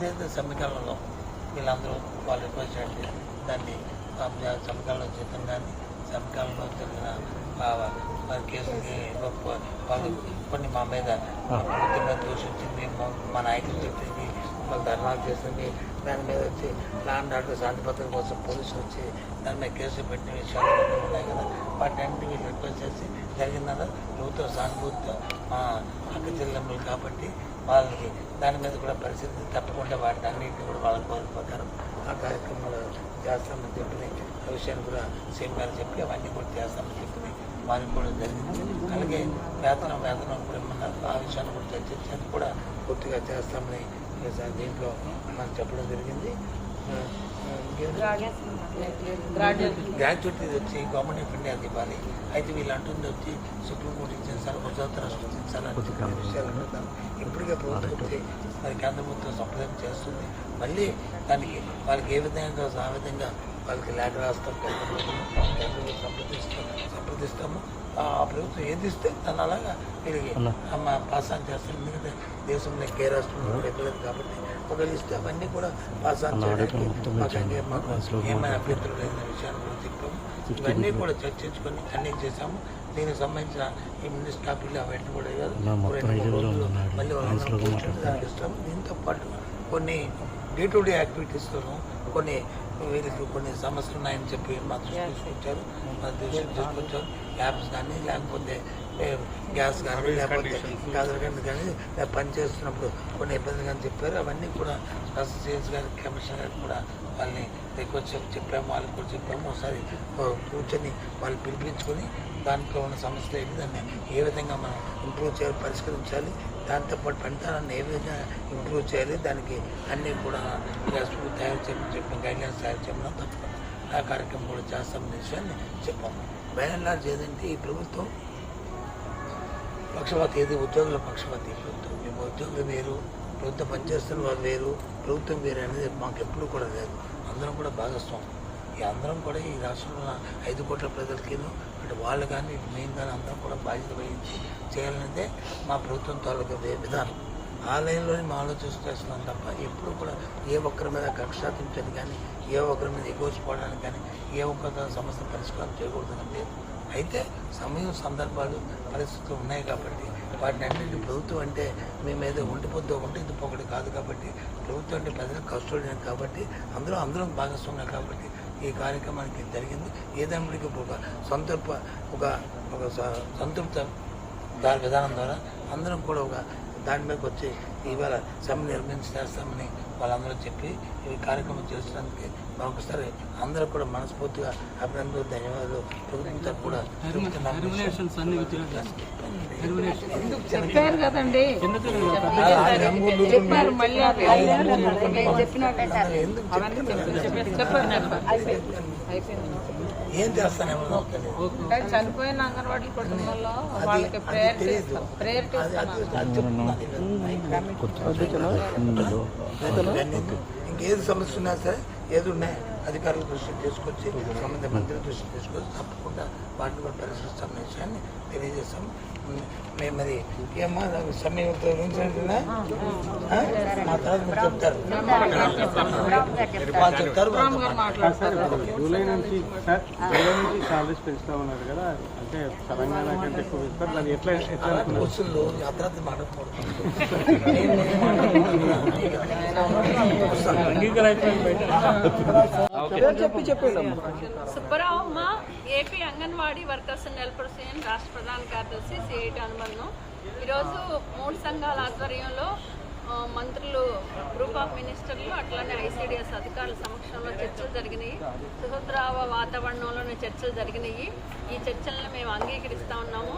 ఏదైతే సమ్మికాలంలో వీళ్ళందరూ వాళ్ళు రిక్వెస్ట్ చేయండి దాన్ని సమ్మికాలంలో జీతం కానీ సమ్మికాలంలో జరిగిన ఒప్ప- వాళ్ళు కొన్ని మా మీద మీద దూషించింది మా- నాయకులు చెప్పింది వాళ్ళు ధర్నాలు చేసింది దాని మీద వచ్చి ల్యాండ్ ఆర్డర్ శాంతి భద్రత కోసం పోలీసులు వచ్చి దాని మీద కేసులు పెట్టిన విషయాలు వాటి అన్నింటి వీళ్ళు రిక్వెస్ట్ చేసి జరిగిందన్న ప్రభుత్వ సానుభూతితో మా అక్క చెల్లెమ్మలు కాబట్టి వాళ్ళకి దాని మీద కూడా పరిస్థితి తప్పకుండా వాటిని అన్నింటినీ కూడా వాళ్ళ కోరిక ప్రకారం ఆ కార్యక్రమాలు చేస్తామని చెప్పి ఆ విషయాన్ని కూడా సీఎం గారు చెప్పి అవన్నీ కూడా చేస్తామని చెప్పి వారికి కూడా జరిగింది. అలాగే వేతనం వేతనం కూడా ఇమ్మన్నారు ఆ విషయాన్ని కూడా చర్చించి కూడా పూర్తిగా చేస్తామని దీంట్లో మనం చెప్పడం జరిగింది. గ్రాడ్యుయేట్ ఇది వచ్చి గవర్నమెంట్ ఆఫ్ ఇండియా ఇవ్వాలి. అయితే వీళ్ళు అంటుంది వచ్చి సుప్రీంకోర్టు ఇచ్చిన సార్ గుజరాత్ రాష్ట్రం ఇచ్చారు విషయాలు ఇప్పటికే ప్రభుత్వం వచ్చి మరి కేంద్ర ప్రభుత్వం సంప్రదాయం చేస్తుంది. మళ్ళీ దానికి వాళ్ళకి ఏ విధంగా ఆ విధంగా వాళ్ళకి లేఖ రాస్తాం సంప్రదిస్తాం సంప్రదిస్తాము. ఆ ప్రభుత్వం ఏది ఇస్తే దాన్ని అలాగా వీళ్ళకి పాస్ ఆన్ చేస్తాం ఎందుకంటే దేశంలో ఏ రాష్ట్రంలో కూడా ఇవ్వలేదు కాబట్టి ఒకవేళ ఇస్తే అవన్నీ కూడా పాస్ ఆన్ చేయడానికి మాకు ఇంకేం మాకు ఏమైనా అభ్యంతరం లేదనే విషయాన్ని కూడా చెప్పాము. ఇవన్నీ కూడా చర్చించుకొని అన్నీ చేశాము. దీనికి సంబంధించిన ఈ మినిస్టర్ టాపిక్లు అవన్నీ కూడా కాదు రెండు మూడు రోజులు మళ్ళీ వాళ్ళందరం దీంతో పాటు కొన్ని డే టు డే యాక్టివిటీస్లోనూ కొన్ని వీరికి కొన్ని సమస్యలు ఉన్నాయని చెప్పి మా దృష్టి తీసుకొచ్చారు. మా దృష్టికి తీసుకొచ్చారు. యాప్స్ కానీ లేకపోతే గ్యాస్ కానీ లేకపోతే గ్యాస్ కానీ పని చేస్తున్నప్పుడు కొన్ని ఇబ్బందులు కానీ చెప్పారు. అవన్నీ కూడా స్పెషల్ సిఎస్ గారి కమిషనర్ గారికి కూడా వాళ్ళని రిక్వెస్ట్ చెప్పి చెప్పాము. వాళ్ళకి కూడా చెప్పాము. ఒకసారి కూర్చొని వాళ్ళు పిలిపించుకొని దాంట్లో ఉన్న సమస్యలు ఏంటి దాన్ని ఏ విధంగా మనం ఇంప్రూవ్ చేయాలి పరిష్కరించాలి దాంతోపాటు ఫలితాలను ఏ విధంగా ఇంప్రూవ్ చేయాలి దానికి అన్నీ కూడా తయారు చేయమని చెప్పిన గైడ్లైన్స్ కార్యక్రమంలో తప్పకుండా ఆ కార్యక్రమం కూడా చేస్తామనే విషయాన్ని చెప్పాము బయలాజ్ ఏదంటే ఈ ప్రభుత్వం పక్షపాతి ఏది ఉద్యోగుల పక్షపాతి ఈ ప్రభుత్వం మేము ఉద్యోగులు వేరు ప్రభుత్వం పనిచేస్తున్న వాళ్ళు వేరు ప్రభుత్వం వేరు అనేది మాకు ఎప్పుడు కూడా లేదు. అందరం కూడా భాగస్వామం ఈ అందరం కూడా ఈ రాష్ట్రంలో ఐదు కోట్ల ప్రజలకి అంటే వాళ్ళు కానీ మేము కానీ అందరం కూడా బాధ్యత వహించి చేయాలనేదే మా ప్రభుత్వం తాలూకా విధానం. ఆ లైన్లోనే మా ఆలోచిస్తూ చేస్తున్నాం తప్ప ఎప్పుడు కూడా ఏ ఒక్కరి మీద కక్షాతించని కానీ ఏ ఒక్కరి మీద ఎగోసిపోవడానికి కానీ ఏ ఒక్క సమస్య పరిష్కారం చేయకూడదని లేదు. అయితే సమయం సందర్భాలు పరిస్థితులు ఉన్నాయి కాబట్టి వాటిని అన్నింటి ప్రభుత్వం అంటే మేము ఏదో ఉండిపోద్దో ఉంటే ఇది ఒకటి కాదు కాబట్టి ప్రభుత్వం అంటే ప్రజలకు కష్టపడినాం కాబట్టి అందరూ అందరం భాగస్వామ్యం కాబట్టి ఈ కార్యక్రమానికి జరిగింది. ఏదైనప్పటికీ ఒక సంతృప్త ఒక ఒక స- సంతృప్త దాని విధానం ద్వారా అందరం కూడా ఒక దాని మీదకి వచ్చి ఇవాళ సమ్మె నిర్మించి చేస్తామని వాళ్ళందరూ చెప్పి ఈ కార్యక్రమం చేసినందుకు ఒకసారి అందరూ కూడా మనస్ఫూర్తిగా అభినందనలు ధన్యవాదాలు ప్రభుత్వం కూడా ఏం చేస్తానేమో చనిపోయిన అంగన్వాడీ కుటుంబంలో వాళ్ళకి ప్రేయర్ ప్రేయర్ ఇంకేది సమస్య ఉన్నా సరే ఏది ఉన్నాయి అధికారుల దృష్టికి తీసుకొచ్చి సంబంధిత మంత్రుల దృష్టికి తీసుకొచ్చి తప్పకుండా వాటిని కూడా పరిశీలిస్తామనే విషయాన్ని తెలియజేస్తాం మేము మరి ఏమా సమయం ఉపయోగించినట్టున్నా మా తర్వాత మీరు చెప్తారు. వాళ్ళు చెప్తారు జూలై నుంచి సార్ జూలై నుంచి సాలరీస్ పెంచుతా ఉన్నారు కదా అంటే తెలంగాణ కంటే ఎక్కువ ఇస్తారు దాన్ని ఎట్లా ఎట్లా వస్తువులు ఆ తర్వాత మాట్లాడకూడదు AP anganwadi workers and helpers union రాష్ట్ర ప్రధాన కార్యదర్శి సిఐటి అనుబంధం. ఈరోజు మూడు సంఘాల ఆధ్వర్యంలో మంత్రులు గ్రూప్ ఆఫ్ మినిస్టర్లు అట్లానే ఐసీడిఎస్ అధికారుల సమక్షంలో చర్చలు జరిగినాయి. సుహద్రావ వాతావరణంలోనే చర్చలు జరిగినాయి. ఈ చర్చలను మేము అంగీకరిస్తా ఉన్నాము.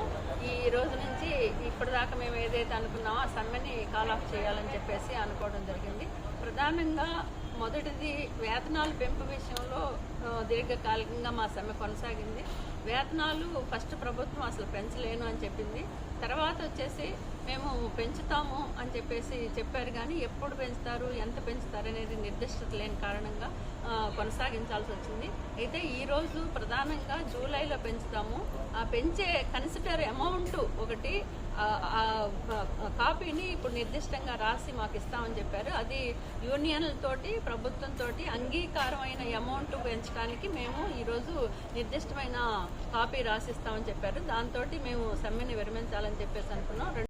ఈ రోజు నుంచి ఇప్పటిదాకా మేము ఏదైతే అనుకున్నామో ఆ సమ్మెని కాల్ ఆఫ్ చేయాలని చెప్పేసి అనుకోవడం జరిగింది. ప్రధానంగా మొదటిది వేతనాలు పెంపు విషయంలో దీర్ఘకాలికంగా మా సమ్మె కొనసాగింది. వేతనాలు ఫస్ట్ ప్రభుత్వం అసలు పెంచలేను అని చెప్పింది. తర్వాత వచ్చేసి మేము పెంచుతాము అని చెప్పేసి చెప్పారు కానీ ఎప్పుడు పెంచుతారు ఎంత పెంచుతారు అనేది నిర్దిష్టత లేని కారణంగా కొనసాగించాల్సి వచ్చింది. అయితే ఈరోజు ప్రధానంగా జూలైలో పెంచుతాము. ఆ పెంచే కన్సిడర్ అమౌంట్ ఒకటి కాపీని ఇప్పుడు నిర్దిష్టంగా రాసి మాకు ఇస్తామని చెప్పారు. అది యూనియన్లతోటి ప్రభుత్వంతో అంగీకారమైన అమౌంట్ పెంచడానికి మేము ఈరోజు నిర్దిష్టమైన కాపీ రాసిస్తామని చెప్పారు. దాంతో మేము సమ్మెని విరమించాలని చెప్పేసి అనుకున్నాం.